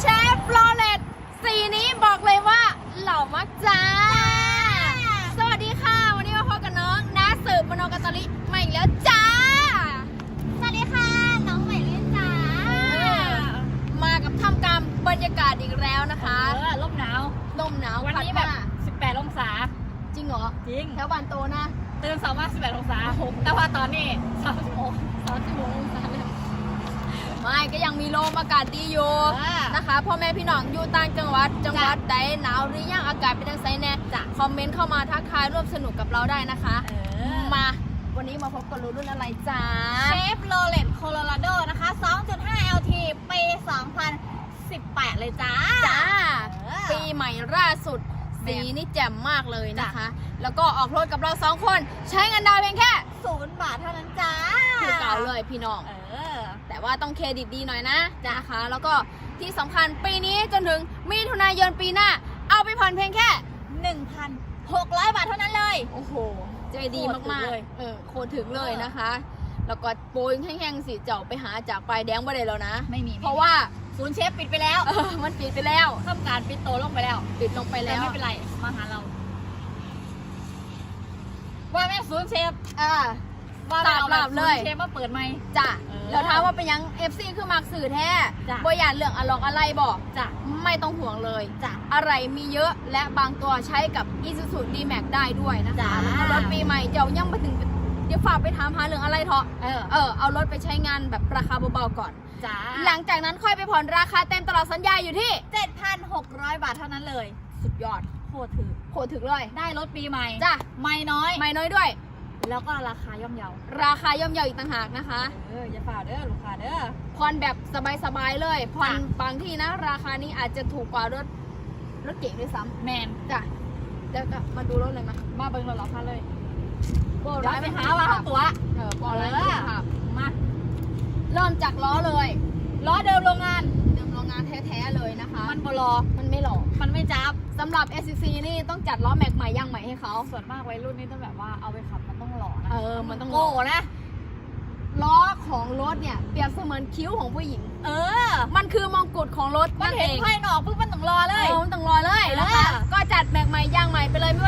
เชฟโรเลตสีนี้บอกเลยว่าเหล่ามากจ้า สวัสดีค่ะ วันนี้มาพบกับน้องน้าสืบมโนกัตตลิมาอีกแล้วจ้า สวัสดีค่ะ น้องใหม่ลินจ๋ามากับท่ามกลางบรรยากาศอีกแล้วนะคะเออลมหนาวลมหนาววันพัดนี้แบบมา18 องศา จริงเหรอ จริง แถวบานโตนะ ตื่นสองมา18 องศาแต่ว่าตอนนี้3ชั่วโมงสามสิบโมงองศาเลย ไม่ก็ยังมีลมอากาศดีอยู่เออนะคะพ่อแม่พี่น้องอยู่ต่างจังหวัดจังหวัดใดหนาวหรือยังอากาศเป็นยังไงแน่จ้ะ คอมเมนต์เข้ามาทักทายร่วมสนุกกับเราได้นะคะ เออ มา วันนี้มาพบกับรู้รุ่นอะไรจ้าเชฟโรเลตโคโลราโดนะคะ 2.5 LT ปี2018 เลยจ้าจ้าเออ ปีใหม่ล่าสุด สีนี่แจ่มมากเลยนะคะ แล้วก็ออกรถกับเราสองคน ใช้เงินดาวน์เพียงแค่ศูนย์บาทเท่านั้นจ้า คือเก่าเลยพี่น้อง เออ แต่ว่าต้องเครดิตดีหน่อยนะนะคะ แล้วก็ที่สำคัญปีนี้จนถึงมิถุนายนปีหน้า เอาไปผ่อนเพียงแค่ 1,600 บาทเท่านั้นเลย โอ้โหใจดีมากโคตรถึงเลยๆเออโคตรถึงเลยนะคะ แล้วก็โปรยแห้งๆสิเจ้าไปหาจากปลายแดงบ่ได้แล้วนะ ไม่มี เพราะว่าศูนย์เชฟปิดไปแล้ว เออ มันปิดไปแล้วทำการปิดโตลงไปแล้ว ปิดลงไปแต่แล้ว ไม่เป็นไร มาหาเรา ว่าแม่ศูนย์เชฟอ่า ว่าแม่เอาตาบๆเลยศูนย์เชฟมาเปิดไหม จ้ะเออแล้วถามว่าเป็นยัง FC คือมักสื่อแท้จ้ะ บ่อยานเรื่องอะลอกอะไรบอกจ้ะ ไม่ต้องห่วงเลยจ้ะอะไรมีเยอะและบางตัวใช้กับ Isuzu D-Max ได้ด้วยนะคะจ้ะแล้วก็รถปีใหม่เจ้ายังมาถึงเดี๋ยวฝากไปถามหาเรื่องอะไรเถอะเออเออเอารถไปใช้งานแบบราคาเบาๆก่อน จ้าหลังจากนั้นค่อยไปผ่อนราคาเต็มตลอดสัญญาอยู่ที่7,600บาทเท่านั้นเลย สุดยอดโคตรถือโคตรถึงเลยได้รถปีใหม่จ้ะไม่น้อย ไม่น้อยด้วย แล้วก็ราคาย่อมเยาราคาย่อมเยาอีกต่างหากนะคะ เอออย่าฝ่าเด้อลูกค้าเด้อผ่อนแบบสบายๆเลยผ่อนจ้ะบางที่นะ ราคานี้อาจจะถูกกว่ารถรถเก๋งด้วยซ้แมนำจ้ะเดี๋ยวก็มาดูรถเลยมามาเบิ่งเราหรอคะเลยโบเดี๋ยวไปหาว่าเขาตัวเออโบร้ายเออค่ะมาเริ่มจากล้อเลยล้อเดิมโรงงานเดิมโรงงานแท้ๆเลยนะคะ มันบลอมันไม่หลอกมันไม่จับ สำหรับ SCC นี่ต้องจัดล้อแม็กใหม่ย่างใหม่ให้เขาส่วนมากวัยรุ่นนี่ต้องแบบว่าเอาไปขับมันต้องหล่อนะเออมันต้องหล่โก้อนะ ล้อของรถเนี่ยเปรียบเสมือนคิ้วของผู้หญิง เออ มันคือมงกุฎของรถมันนั่นเห็เอนงภายนอกปุ๊บมันต้องรอเลยเออมันต้องรอเลยนะคะเออก็จัดแม็กใหม่ย่างใหม่ไปเลยไม่ว่า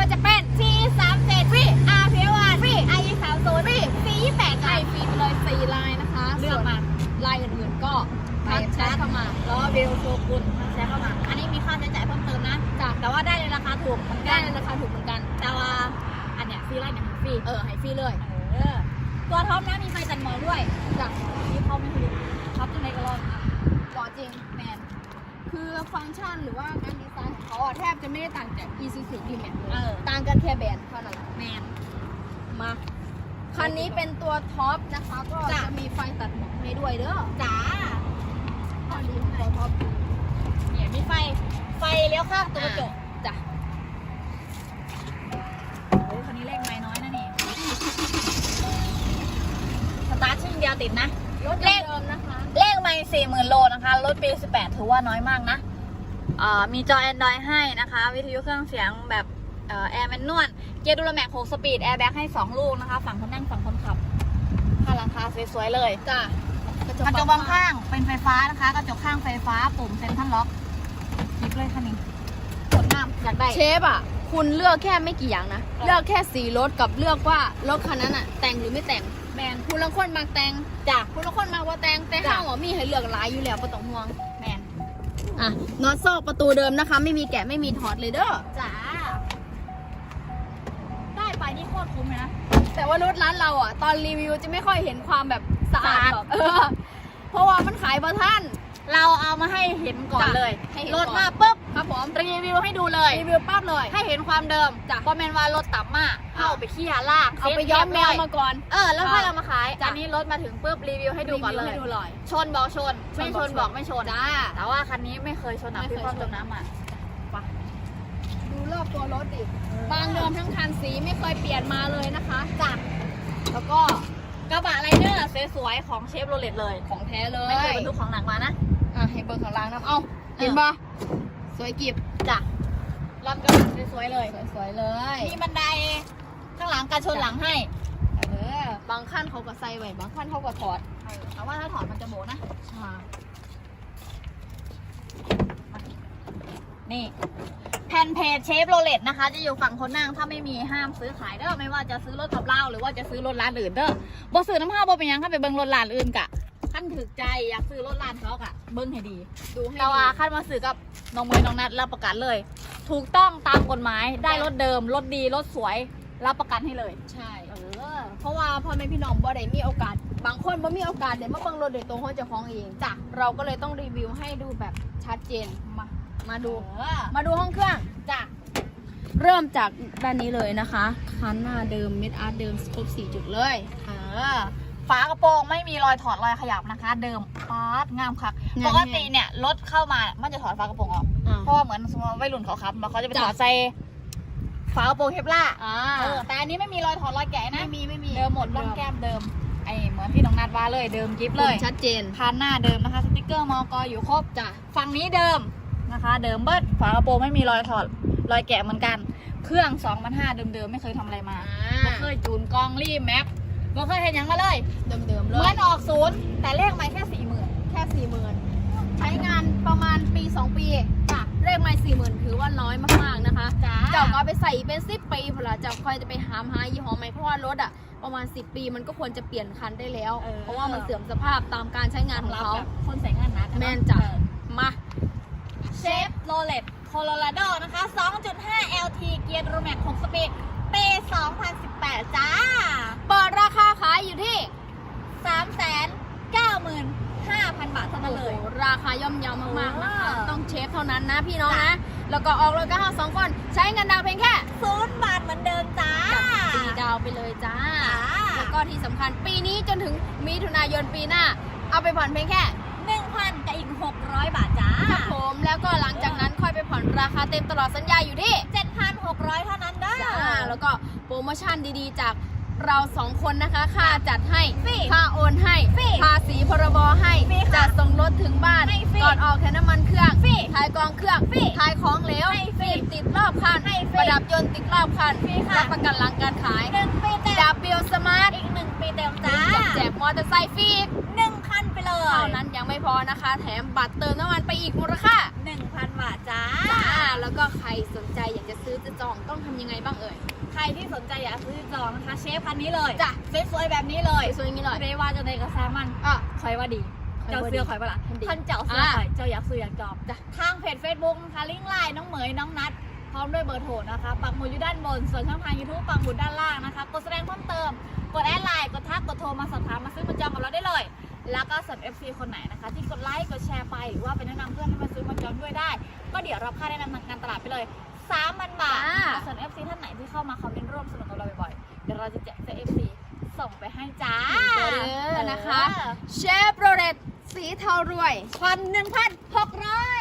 รีไล่เนี่ยฟรีเออให้ฟรีเลย เออ ตัวท็อปนะมีไฟจันหมอกด้วยจ้ะนี่เขาไม่รู้ท็อปยังไงก็รอดอะต่อจริงแมนคือฟังก์ชันหรือว่าการดีไซน์ของเขาอะแทบจะไม่ได้ต่างจาก Isuzu D-Max เลเอยอ ต่างกันแค่แบรนด์เท่านั้นแหละแมน มา คันนี้เป็นตัวท็อปนะคะก็จ้ะ จะมีไฟตัดหมอกให้ด้วยเด้อจ๋าข้อดีของตัวท็อปเนี่ยมีไฟ ไฟเลี้ยวข้างตัวกระจก ตาร์ทชึ่งเดียวติดนะรถเลขเดิมนะคะ เลขไม่สี่หมื่นโลนะคะรถปี18ถือว่าน้อยมากนะอ่ามีจอ Android ให้นะคะ วิทยุเครื่องเสียงแบบแอร์แมนนวลเกียร์ดูลแม็ก6สปีดแอร์แบ็กให้2ลูกนะคะ ฝั่งคนนั่งฝั่งคนขับค่าราคาสวยๆเลยจ้ะกระจกบางข้างเป็นไฟฟ้านะคะ กระจกข้างไฟฟ้าปุ่มเซ็นทรัลล็อกคลิปเลยคันนี้กดน้ำอยากได้ เชฟอะ คุณเลือกแค่ไม่กี่อย่างนะ เลือกแค่สีรถกับเลือกว่ารถคันนั้นอะ แต่งหรือไม่แต่ง แมนคุณละคนมาแต่งจ้ะคุณละคนมาว่าแต่งแต่จ้ะข้าวอะมีให้เลือกหลายอยู่แล้วก็ต้องห่วงแมนอะน็อตซอกประตูเดิมนะคะ ไม่มีแกะไม่มีถอดเลยเด้อจ้าได้ไปนี่โคตรคุ้มเลยนะแต่ว่ารถร้านเราอะ ตอนรีวิวจะไม่ค่อยเห็นความแบบสะอาดสะอาดหรอกเออเพราะว่ามันขายบะท่าน เราเอามาให้เห็นก่อนจ้ะเลยให้เห็นรถก่อนมาปุ๊บ ครับผมรีวิวให้ดูเลยรีวิวปั๊บเลยให้เห็นความเดิมจ้ะ คอมเมนต์ว่ารถต่ำมากอะเอาไปขี้ยาลากเอาไปย้อมแมวมาก่อน เออแล้วค่อยเอามาขายจ้ะ อันนี้รถมาถึงปุ๊บรีวิวให้ดูก่อนเลรีวิวย ให้ดูเลย ชนบอกชนไม่ชชนนบบออกกไม่ชน จ้า แต่ว่าคันนี้ไม่เคยชนอะไม่เคยพี่ป้อมชนจมน้ำอะไปดูรอบตัวรถดิบางเดิมทั้งคันสีไม่เคยเปลี่ยนมาเลยนะคะจ้ะแล้วก็กระบะไรเดอร์สวยๆของเชฟโรเลตเลยของแท้เลยไม่เคยบรรทุกของหนักมานะ อะให้เบิร์ข้างล่างนะเอ้าเห็นปะส วยกิบจ้ะลำกระบะสวยๆเลย สวยๆเลยมีบันไดข้างหลังกันชนหลังให้ เออ บางขั้นเขาก็ใส่ไว้ บางขั้นเขาก็ถอดแต่ว่าถ้าถอดมันจะโบนะนี่แผ่นเพจเชฟโรเลตนะคะ จะอยู่ฝั่งคนนั่งถ้าไม่มีห้ามซื้อขายเด้อไม่ว่าจะซื้อรถกับเราหรือว่าจะซื้อรถร้านอื่นเด้อบ่ซื้อน้ำผ้าบ่เป็นยังค่ะไปเบิ่งรถร้านอื่นกะ นถึกใจอยากซื้อรถร้านเขากะเบิ่งให้ดี ดูให้แต่ว่าขั้นมาซื้อกับน้องเมย์น้องนัดรับประกันเลย ถูกต้องตามกฎหมายได้รถเดิมรถดีรถสวยรับประกันให้เลย ใช่เออเพราะว่าพ่อแม่พี่น้องบ่ได้มีโอกาส บางคนบ่มีโอกาสเดี๋ยวมาเบิ่งรถโดยตรงของเจ้าของเอง จ้ะเราก็เลยต้องรีวิวให้ดูแบบชัดเจนมามาดู เออมาดูห้องเครื่อง จ้ะเริ่มจากด้านนี้เลยนะคะ คันหน้าเดิมเม็ดอาร์ตเดิมครบสี่จุดเลย เออ ฝากระโปรงไม่มีรอยถอดรอยขยับนะคะ เดิมปาดงามคักงามปกติเนี่ยรถเข้ามามันจะถอดฝากระโปรงออกอ่า เพราะว่าเหมือนสมมติว่าวัยรุ่นเขาขับมาเขาจะไปจ้ะถอดใส่ฝากระโปรงเฮฟล่าอ่าเออแต่อันนี้ไม่มีรอยถอดรอยแกะนะ ไม่มีไม่มีเดิมหมดร่องแก้มเดิมไอเหมือนที่น้องนัดว่าเลยเดิมกิฟเลยชัดเจน พานหน้าเดิมนะคะสติกเกอร์มอกออยู่ครบจ้ะฝั่งนี้เดิมนะคะ เดิมเบิดฝากระโปรงไม่มีรอยถอดรอยแกะเหมือนกัน เครื่อง2,500เดิมๆไม่เคยทำอะไรมาไม่เคยจูนกล้องรีบแม็ก ไม่เคยเห็นหยังมาเลยเดิมเดิมๆเลเหมือยนออกศูนย์แต่เลขไม่แค่สี่หมื่นแค่สี่หมื่นใช้งานประมาณปีสองปีจ้ะเลขไม่สี่หมื่นถือว่าน้อยมากๆนะคะ จ้าเจ้าก็เอาไปใส่เป็นสิบปีพอละเจ้าคอยจะไปหามหายี่ห้อใหม่เพราะว่ารถอะประมาณ 10 ปีมันก็ควรจะเปลี่ยนคันได้แล้วเออเพราะว่ามันเสื่อมสภาพตามการใช้งานของเขาแบบคนใส่งานหนักอแม่นจ้ะเออมาเชฟโรเลตโคโลราโดนะคะ 2.5 LT เกียร์โรแมก6สปีด ปี2018 จ้า เปิดราคาขายอยู่ที่ 395,000 บาทเท่านั้นเลย โอ้โหราคาย่อมเยาวมากๆนะคะเออต้องเชฟเท่านั้นนะพี่น้องจ้ะนะ แล้วก็ออกรถก็ห้าสองคน ใช้เงินดาวน์เพียงแค่ศูนย์บาทเหมือนเดิมจ้า สี่ดาวไปเลยจ้า จ้า แล้วก็ที่สำคัญปีนี้จนถึงมิถุนายนปีหน้า เอาไปผ่อนเพียงแค่ 1,000กับอีก 600 บาทจ้า ครับผมแล้วก็หลังจากนั้นค่อยไปผ่อนราคาเต็มตลอดสัญญาอยู่ที่ 7,600 เท่านั้นเด้อ จ้าแล้วก็โปรโมชั่นดีๆ จากเราสองคนนะคะค่าจัดให้ฟรีค่าโอนให้ฟรีภาษีพรบให้ฟรีค่ะจัดส่งรถถึงบ้านให้ฟรีก่อนออกแค่น้ำมันเครื่องฟรีทายกองเครื่องฟรีทายของเหลวให้ฟรีติดรอบคันให้ฟรีประดับยนต์ติดรอบคันฟรีค่ะ รับประกันหลังการขายหนึ่งปีเต็มดับเบิลสมาร์ทอีกหนึ่งปีเต็มจ้าแจกมอเตอร์ไซค์ฟรีอีกหนึ่งพันไปเลยเท่านั้นยังไม่พอนะคะ แถมบัตรเติมน้ำมันไปอีกมูลค่าหนึ่งพันบาทจ้า จ้า แล้วก็ใครสนใจอยากจะซื้อจะจองต้องทำยังไงบ้างเอ่ย ใครที่สนใจอยากซื้อจองนะคะ เชฟคันนี้เลยจ้ะ สวยๆแบบนี้เลยสวยๆอย่างนี้เลยไม่ว่าจะในกระแสมันอะ คอยว่าดีคอยเจ้าว่าดีเสื้อคอยว่าละดีท่านเจ้าเสื้ออะคอยเจ้าอยากซื้ออยากจองจ้ะ ทางเพจ Facebook นะคะลิงก์ไลน์น้องเหมยน้องนัด พร้อมด้วยเบอร์โทรนะคะ ปักหมุดอยู่ด้านบน ส่วนช่องทาง YouTube ปักหมุดด้านล่างนะคะ กดแสดงเพิ่มเติม กดแอดไลน์ กดทัก กดโทรมาสอบถาม มาซื้อมาจองกับเราได้เลย แล้วก็ส่วน FC คนไหนนะคะ ที่กดไลค์กดแชร์ไปหรือว่าไปแนะนำเพื่อนให้มาซื้อมาจองด้วยได้ ก็เดี๋ยวรับค่าแนะนำทางการตลาดไปเลย3,000บาทจ้าแล้วส่วน FC ท่านไหนที่เข้ามาคอมเมนต์ร่วมสนุกกับเราบ่อยๆเดี๋ยวเราจะแจกเสื้อ FC ส่งไปให้จ้าตัวเด้อนะคะเออเชฟโรเลตสีเทารวยพันหนึ่งพันหกร้อย